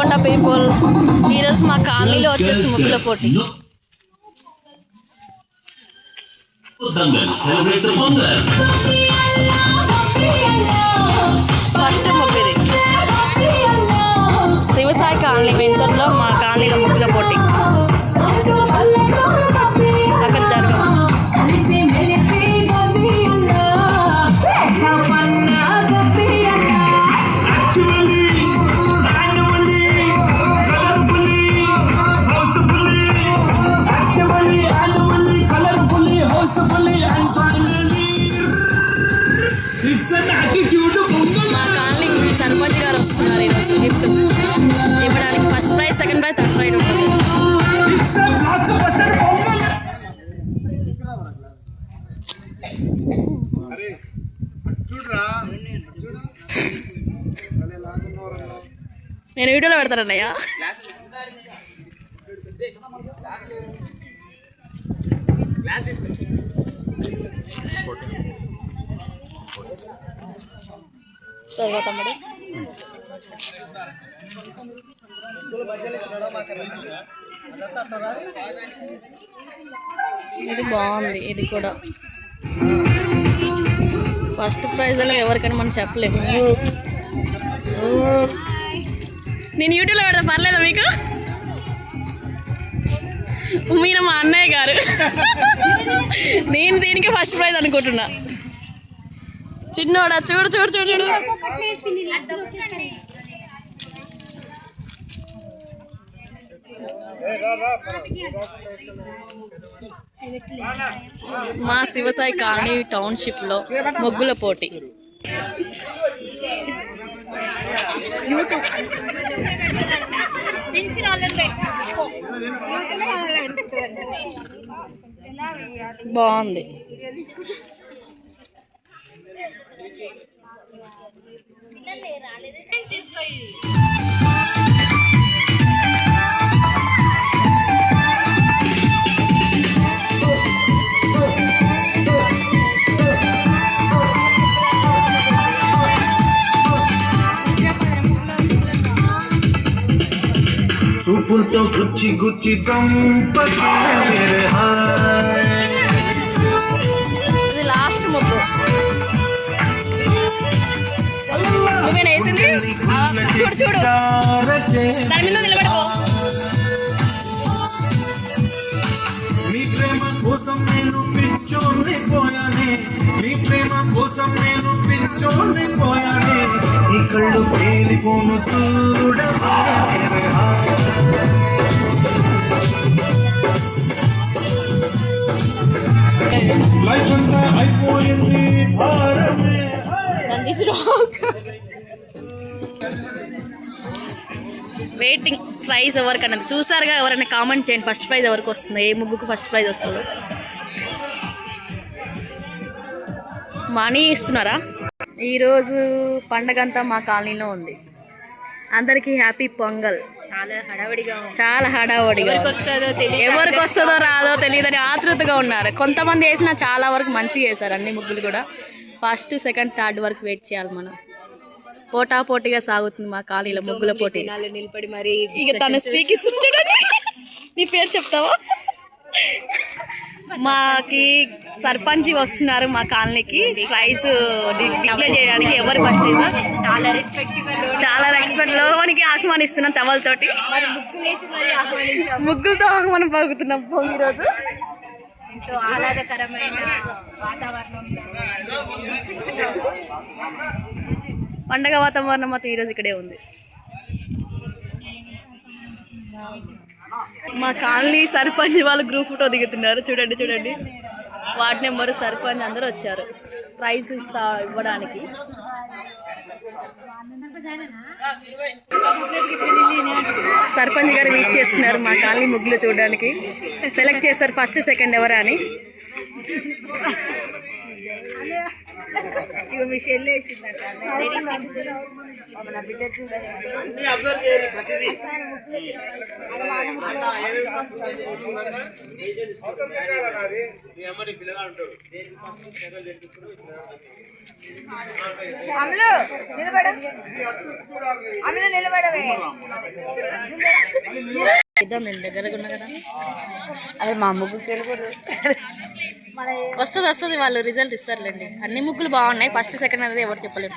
Golconda people ఈరోజు మా కాలనీలో వచ్చేసి ముగ్గుల పోటీ. Dangal, నేను వీడియోలో పెడతానన్నయ్య తమ్ముడు ఇది బాగుంది ఇది కూడా. ఫస్ట్ ప్రైజ్ అనేది ఎవరికైనా మనం చెప్పలేము. నేను యూట్యూబ్లో పెడతా పర్లేదా మీకు? మీన మా అన్నయ్య గారు. నేను దీనికి ఫస్ట్ ప్రైజ్ అనుకుంటున్నా. చిన్నోడా చూడు చూడు చూడు చూడు. మా శివసాయి కాలనీ టౌన్షిప్లో ముగ్గుల పోటీ. బాగుంది. చూపులతో గుచ్చి గుచ్చి ఇది లాస్ట్ ముగ్గు నువ్వేనా వేసింది? చూడు చూడు. చారకే దాని మీద నిలబడిపో. నీ ప్రేమ కోసం నేను పిచ్చోని ప్రేమ కోసం నేను పిచ్చోని పోయానే. ఈ కళ్ళు పేలిపోను చూడవే? లైఫ్ అంతా అయిపోయింది భారమే వెయిటింగ్ ప్రైజ్ ఎవరికన్నా చూసారుగా ఎవరైనా కామెంట్ చేయండి. ఫస్ట్ ప్రైజ్ ఎవరికి వస్తుంది? ఏ ముగ్గుకు ఫస్ట్ ప్రైజ్ వస్తుందో? మనీ ఇస్తున్నారా? ఈరోజు పండగంతా మా కాలనీలో ఉంది. అందరికీ హ్యాపీ పొంగల్. చాలా హడావిడిగా చాలా హడావడిగా ఎవరికి వస్తుందో రాదో తెలియదని ఆతృతగా ఉన్నారు. కొంతమంది వేసినా చాలా వరకు మంచిగా వేశారు అన్ని ముగ్గులు కూడా. ఫస్ట్ సెకండ్ థర్డ్ వరకు వెయిట్ చేయాలి మనం. పోటా పోటీగా సాగుతుంది మా కాలనీలో ముగ్గుల పోటీ. నిలబడి మరి ఇక తను నీ పేరు చెప్తావా? మాకి సర్పంచ్ వస్తున్నారు మా కాలనీకి. ప్రైజ్ డిక్లేర్ చేయడానికి ఎవరు ఫస్ట్ చాలా రెస్పెక్టిబుల్ చాలా రెస్పెక్ట్ లోనికి ఆహ్వానిస్తున్నాం టవల్తోటి ముగ్గులతో ఆహ్వానం పలుకుతున్నాం. భోగి రోజు ఎంతో ఆహ్లాదకరమైన వాతావరణం. పండగ వాతావరణం మాత్రం ఈరోజు ఇక్కడే ఉంది. మా కాలనీ సర్పంచ్ వాళ్ళు గ్రూప్ ఫోటో దిగుతున్నారు. చూడండి చూడండి. వార్డ్ నెంబర్ సర్పంచ్ అందరూ వచ్చారు. ప్రైజ్ ఇస్తా ఇవ్వడానికి. సర్పంచ్ గారు వెయిట్ చేస్తున్నారు మా కాలనీ ముగ్గులు చూడడానికి. సెలెక్ట్ చేస్తారు ఫస్ట్ సెకండ్ ఎవరా అని. ఇక మీ చెల్లి వేసిందట. వెరీ సింపుల్ అమలు నిలబడ. అమలు నిలబడవే. ఇద్దాం నేను దగ్గరగా ఉన్నా కదా. అది మా ముగ్గురు తెలుగురు వస్తుంది వస్తుంది. వాళ్ళు రిజల్ట్ ఇస్తారులేండి. అన్ని ముగ్గులు బాగున్నాయి. ఫస్ట్ సెకండ్ అనేది ఎవరు చెప్పలేము